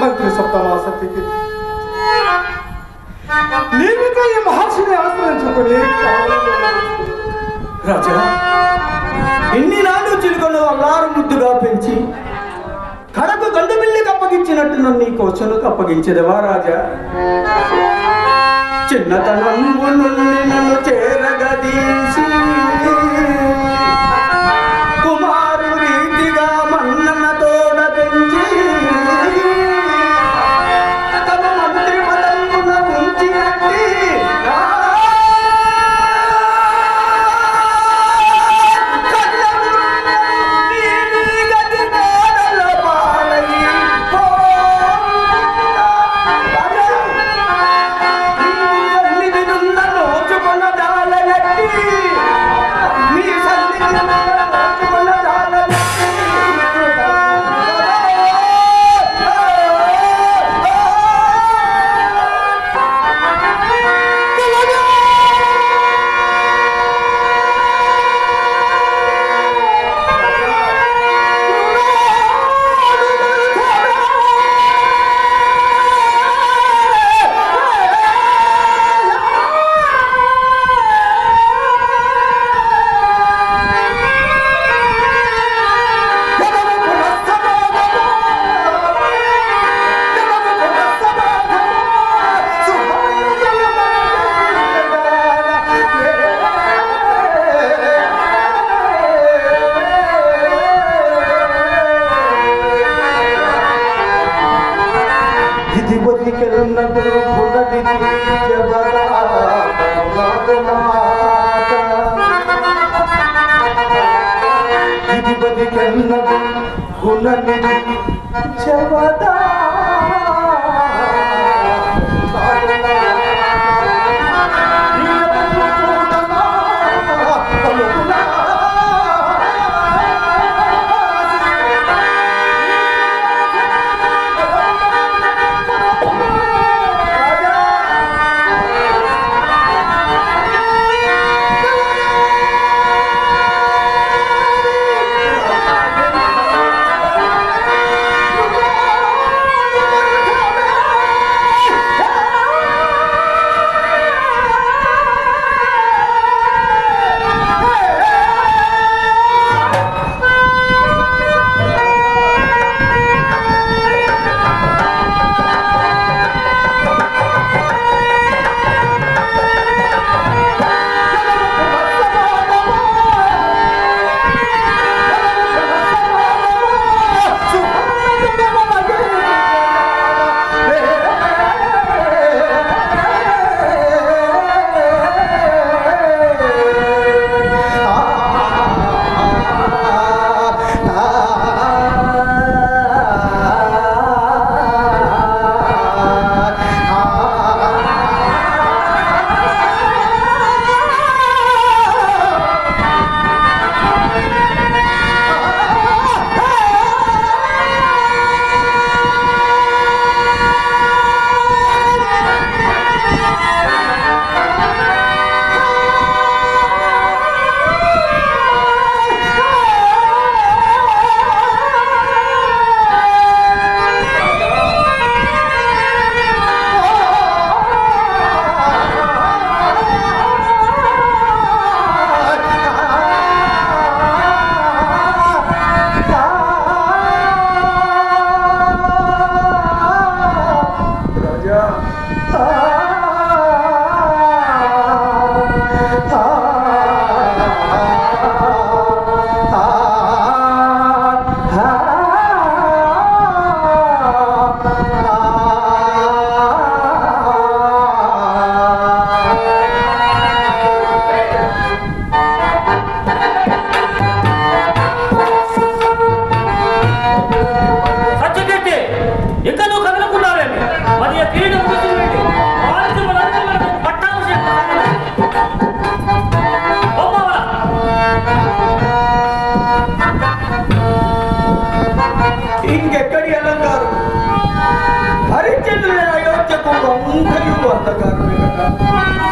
మంత్రి సప్తమాసతికి నీవితో ఈ మహర్షిని ఆశ్రయించుకుని రాజా ఎన్ని నాడు చిలుకను అల్లారు ముద్దుగా పెంచి కడకు గండు బిల్లికి అప్పగించినట్టు నన్ను నీ కోసలకు అప్పగించదవా రాజా చిన్నతనం నన్ను చేరగదీసి ಬದಿ ಬದಿ ಕೆಲ್ಲದೆ ಗುಣ ನಿರಿ ಜವದಾ ضحك أكبر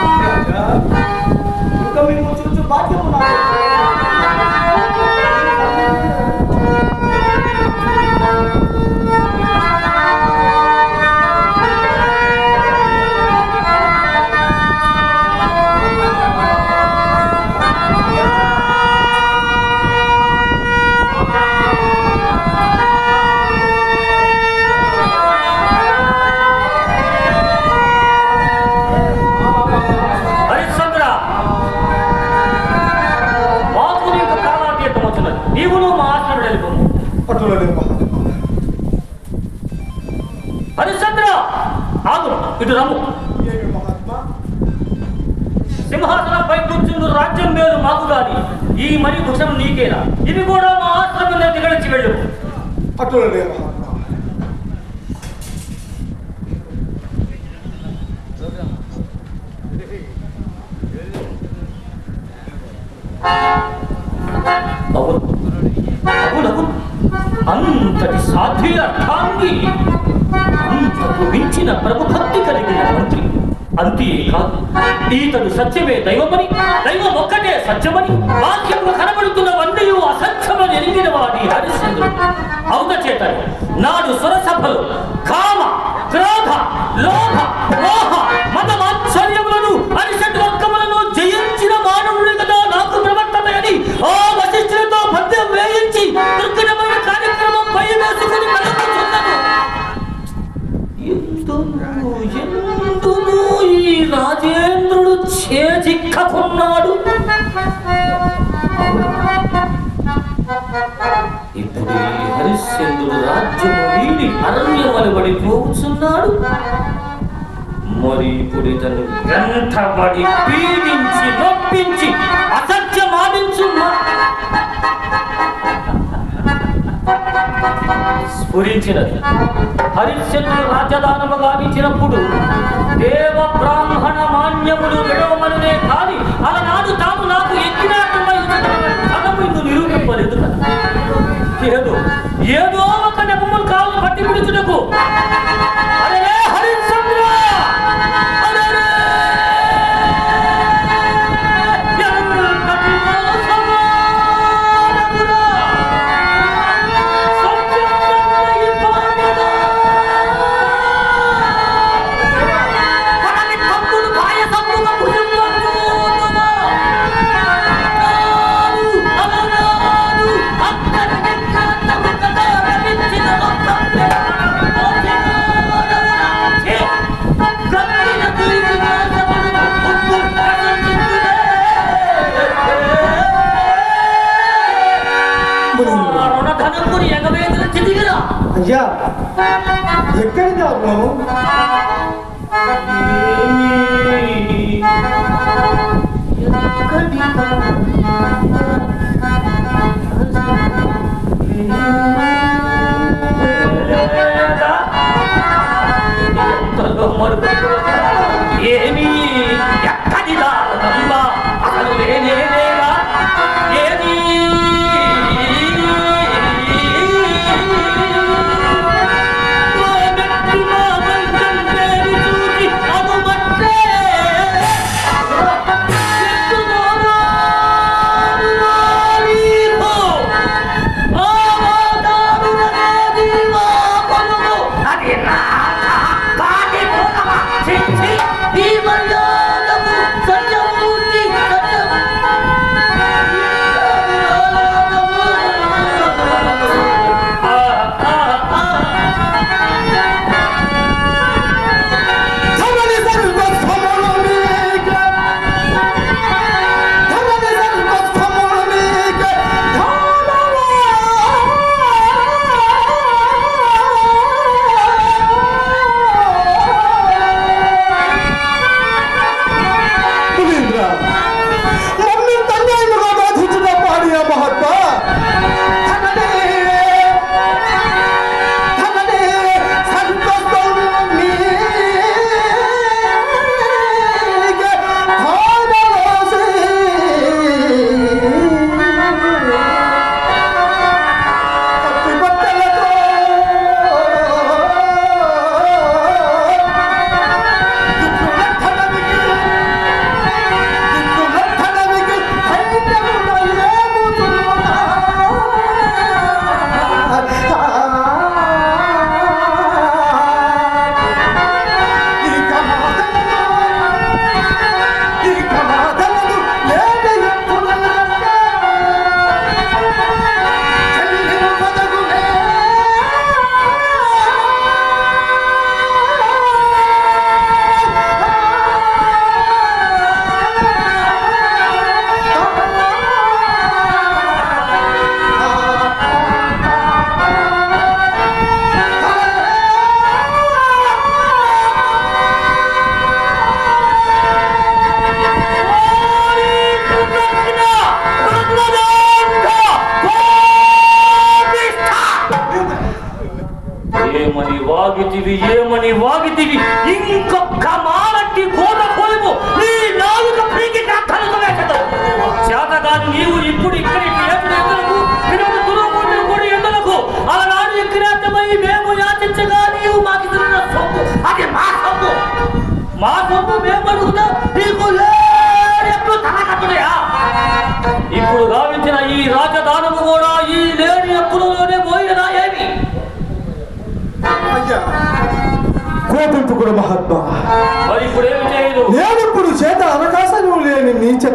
ఈ మరి భుషం నీకేనా? ఇది కూడా మా ఆశ్రమంలో దిగలిచి వెళ్ళు. అటులనే మహాత్మా అవును. అవునవును అంతటి సాధ్వి అర్థాంగి అంతకు మించిన ప్రభుభక్తి కలిగిన మంత్రి. అంతేకాదు ఈతడు సత్యమే దైవమని దైవం ఒక్కటే సత్యమని వాక్యంలో కనబడుతున్నవన్నీ అసత్యమని ఎరిగిన వాడి హరిశ్చంద్రుడు. అవున చేత నాడు సురసభలు కామ క్రోధ లోభ మోహ ఇప్పుడు ఈ హరిశ్చంద్రుడు రాజ్యము వీడి అరణ్యమని పడి పోతున్నాడు మరి ఇప్పుడు ఇతను గ్రంథపడి పీడించి నొప్పించి అసత్యం ఆడించు స్ఫురించినది హరిశ్చంద్రుడు రాజధానము గావించినప్పుడు దేవ బ్రాహ్మణ మాన్యములు విడవమనునే కాని అలనాడు తాము నాకు ఎక్కినట్టుగా కథము ఇందు నిరూపింపలేదు ఏదో ఏదో ఒక నెపములు కాలు రుణధనంబుని ఎగవేసిన చితికిరా అయ్యా ఆత్మను ఏమి ఎక్కడిదా? అసలు లేనే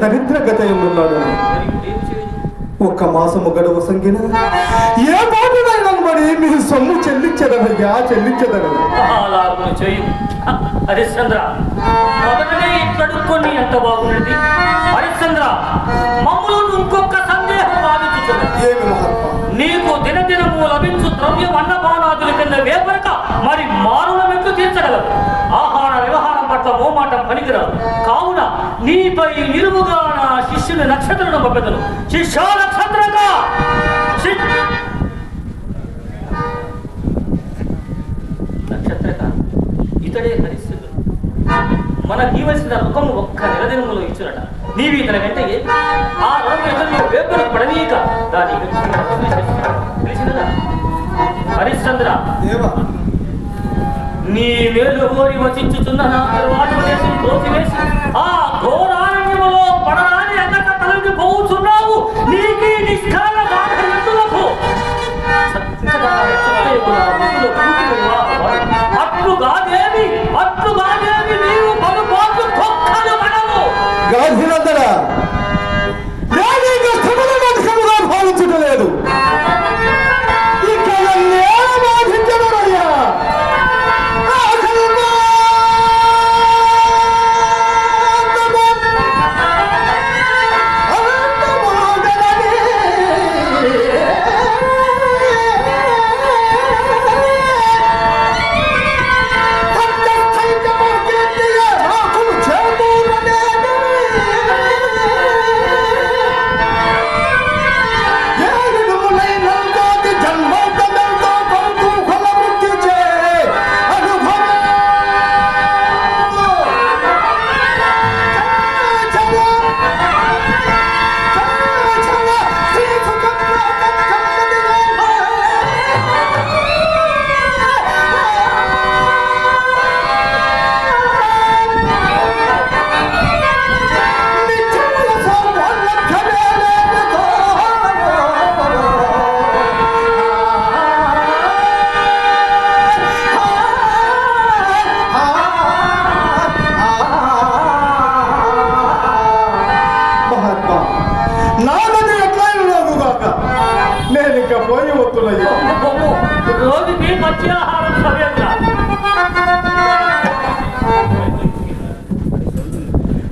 దరిద్ర మరి చేయదు ఒక్క మాసము గడువు సంగిన ఏ బాబునైనా మరి మీ సొమ్ము చెల్లించదనయ్యా చెయ్యి హరిశ్చంద్ర మొదటనే ఇట్లడుక్కొని ఎంత బాగుంది. హరిశ్చంద్ర మమ్మల్ని ఇంకొక సందేహం మహాత్మా? నీకు దినదినము లభించు ద్రవ్యం అన్నపానాదుల కింద వేపరక మరి మానవ మెట్లు తీర్చగలవు. ఆహార వ్యవహారం పట్ల మోమాటం పనికిరాదు. కావున నీపై నిలువుగా నా శిష్యుని నక్షత్రుడు పంపెదను. శిష్య నక్షత్రక! నక్షత్రక. ఇతడే హరిశ్చంద్రుడు మనకి ఇవ్వాల్సిన రుకము ఒక్క నిలదినములో ఇచ్చునట. నీవి ఇతని వెంట ఏ? ఆ ఎదురు వేపరు పడనీక దాని తెలిసినదా హరిశ్చంద్ర దేవా. నీ మేలు కోరి వచించుచున్న నా తరువాత వేసి తోసివేసి పోవుచున్నావు నీకి నిష్కాల బాధ ఎందులకు అట్లుగాదేవి రోజుకి మంచి ఆహారం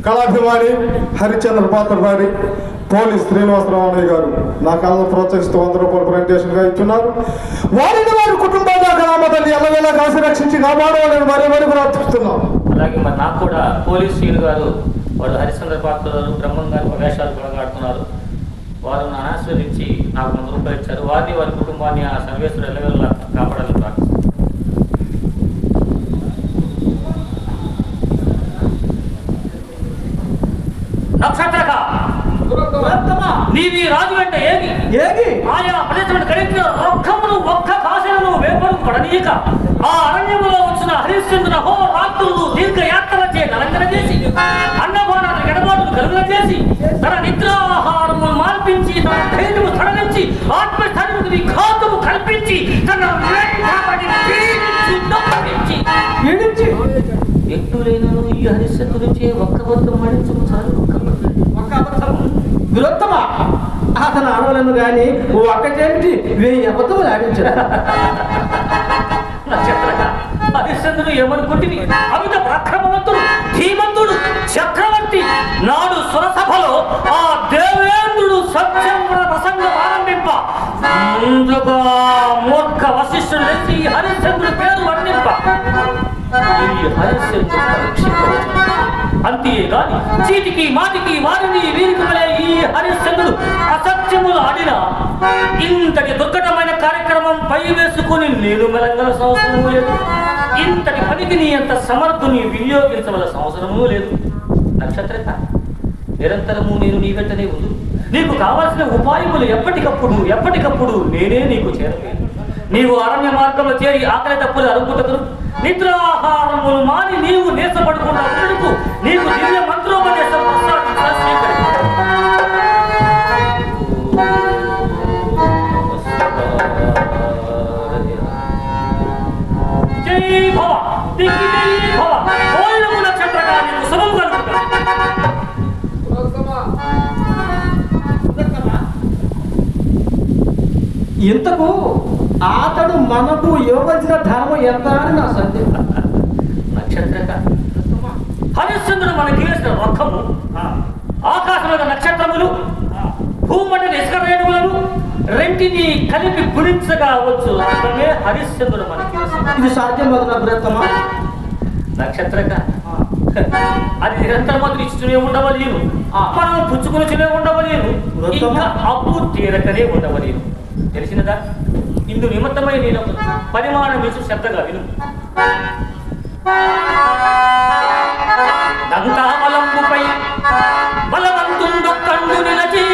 కళాభిమాని హరిచంద్ర పాత్ర వారి పోలీస్ శ్రీనివాసరావు అన్నయ్య గారు నా కళను ప్రోత్సహిస్తూ వంద రూపాయలు ప్రజెంటేషన్గా ఇచ్చున్నారు. వారిని వారి కుటుంబాన్ని ఆ గ్రామ తల్లి ఎల్లవేళ కాసి రక్షించి కాపాడవాలని మరీ మరీ ప్రార్థిస్తున్నాం అలాగే మరి నాకు కూడా పోలీస్ సీన్ గారు వాడు హరిశ్చంద్ర పాత్ర గారు బ్రహ్మం గారి వేషాలు కొనగాడుతున్నారు వారు నన్ను ఆశీర్వదించి నాకు వంద రూపాయలు ఇచ్చారు. వారిని వారి కుటుంబాన్ని ఆ సర్వేశ్వరు ఎల్లవేళ నీవి రాజు వెంట ఏమి? ఏది ఆయా ప్రదేశమును కలిగిన రొక్కమును ఒక్క కాశలను వేపరు పడనీయక ఆ అరణ్యములో వచ్చిన హరిశ్చంద్ర హో రాత్రులు దీర్ఘ యాత్ర చే నలంకన చేసి అన్నపానాల ఎడబాటును కలుగున చేసి తన నిద్రాహారము మార్పించి తన ధైర్యము సడలించి ఆత్మస్థైర్యముకు విఘాతము కల్పించి తన పీడించి ఎట్టులైనను ఈ హరిశ్చంద్రుడు చే ఒక్క బద్దం మడించము చాలు ఒక్క. ఒక్క అబద్ధం విరోత్తమా అతను ఆడవలను గాని ఒక్క వెయ్యి అబద్ధములు ఆడించాడు నక్షత్రగా హరిశ్చంద్రుడు ఏమనుకుంటుంది అమిత పరాక్రమవంతుడు ధీమంతుడు చక్రవర్తి నాడు సురసభలో ఆ దేవేంద్రుడు సత్యంవర ప్రసంగ ఆరంభింప. ముందుగా మూర్ఖ వశిష్ఠుడు తెచ్చి ఈ హరిశ్చంద్రుడి పేరు వర్ణింప. ఈ అంతేగాని చీటికి మాటికి వారిని వీరికి వలె ఈ హరిశ్చంద్రుడు అసత్యములు ఆడిన ఇంతటి దుర్ఘటమైన కార్యక్రమం పై వేసుకుని నేను మెలంగల అవసరము లేదు. ఇంతటి పనికి నీ అంత సమర్థుని వినియోగించవలసిన అవసరము లేదు. నక్షత్రక నిరంతరము నేను నీ వెంటనే ఉంది నీకు కావలసిన ఉపాయములు ఎప్పటికప్పుడు ఎప్పటికప్పుడు నేనే నీకు చేరలేదు నీవు అరణ్య మార్గంలో చేరి ఆకలి తప్పులు అరుగుటకు నిద్రాహారములు మాని నీవు నేర్చబడుకున్న ఉండడుకు నీకు దివ్య మంత్రోపదేశం. జై భవ దిక్కి జై భవ ఓయము నక్షత్రగా నీకు శుభం కలుగుతుంది ఇంతకు అతడు మనకు ఇవ్వవలసిన ధర్మం ఎంత అని నా సందేహం. నక్షత్రక. హరిశ్చంద్రుడు మనకి వేసిన రొక్కము ఆకాశంలో నక్షత్రములు భూమండలి ఇసుక రేణువులను రెంటిని కలిపి గురించగా వచ్చు. రథమే హరిశ్చంద్రుడు మనకి ఇది సాధ్యమవుతున్న బ్రతమా నక్షత్రక. అది నిరంతరం మాత్రం ఇస్తూనే ఉండవలేను. మనం పుచ్చుకొనిచునే ఉండవలేను? ఇంకా అప్పు తీరకనే ఉండవలేను. తెలిసినదా? ఇందు నిమిత్తమై నేను పరిమాణం వేసి శ్రద్ధగా విను. దంతాబలంబుపై బలవంతుండు కండు నిలచి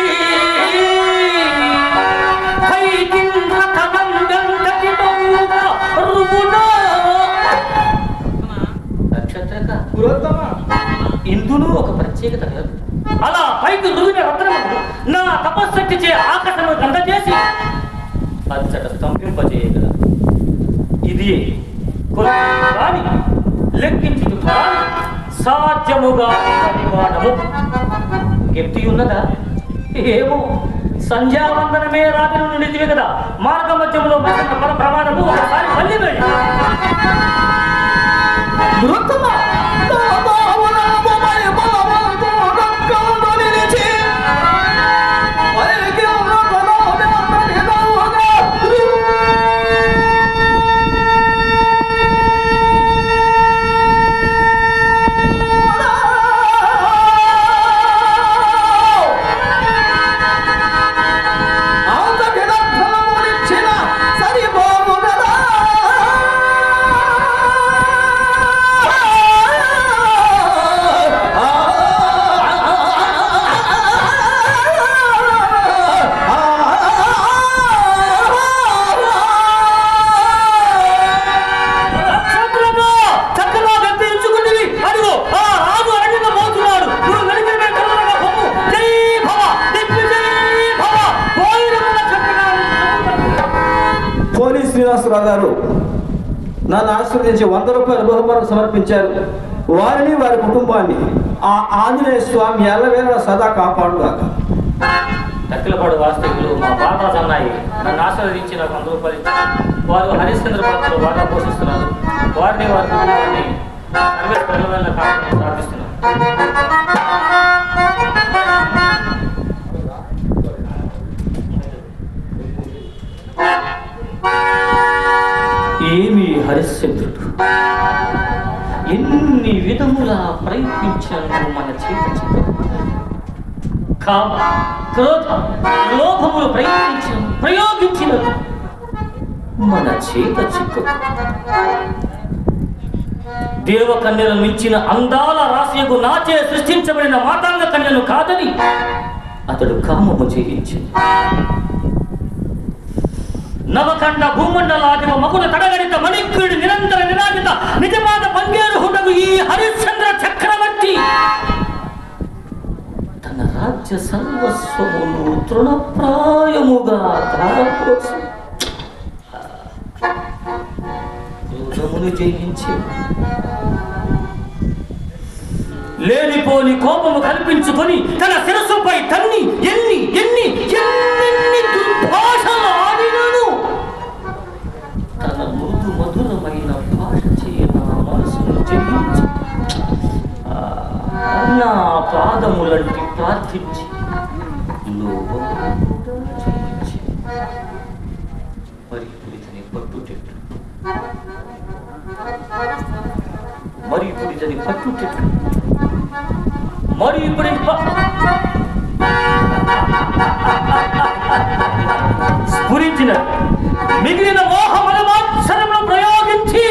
సాధ్యముగా పరిమాణము ఎత్తి ఉన్నదా? ఏమో. సంధ్యావందనమే రాత్రి నుండి దివి కదా. మార్గ మధ్యంలో వచ్చిన పర ప్రమాణము. ఒకసారి మళ్ళీ వెళ్ళి. పోలీస్ గారు నన్ను ఆశీర్వదించి వంద రూపాయల బహుమానం సమర్పించారు. వారిని వారి కుటుంబాన్ని. ఆ ఆంజనేయ స్వామి ఎల్లవేళ సదా కాపాడుగాక. తక్కిలపాడు వాస్తవికులు మా బాబా సన్నాయి నన్ను ఆశీర్వదించి నాకు వంద రూపాయలు ఇచ్చారు. వారు హరిశ్చంద్ర పాత్రలు బాగా పోషిస్తున్నారు. వారిని వారి కుటుంబాన్ని ప్రార్థిస్తున్నారు హరిశ్చంద్రుడు. ఎన్ని విధములా ప్రయత్నించాను మన చేత కామ క్రోధ లోభములు ప్రయత్నించిన ప్రయోగించిన మన చేత చిక్కు దేవకన్యను మించిన అందాల రాశియకు నాచే సృష్టించబడిన మాతాంగ కన్యను కాదని అతడు కామము చేయించింది నవకండ భూమండలాదివ మగుల తడగడిత మణిక్యుడి నిరంతర నిరాజిత నిజమాత బంగేరు హుడగు ఈ హరిశ్చంద్ర చక్రవర్తి. తన రాజ్య సర్వస్వమును తృణప్రాయముగా ధారపోసి. క్రోధమును జయించి. లేనిపోని కోపము కల్పించుకొని తన శిరస్సుపై తన్ని ఎన్ని ఎన్ని ఎన్నెన్ని దుర్భాషలు మృదు మధురమైన నా మనసును జయించి నా పాదములంటి ప్రార్థించి లోబకుండా జయించి మరి ఇప్పుడు ఇతని పట్టుటెట్టు మరి ఇప్పుడు ఇతని పట్టుటెట్టు మరి ఇప్పుడు స్ఫురించిన మిగిలిన మోహములు మాత్సరమును ప్రయోగించి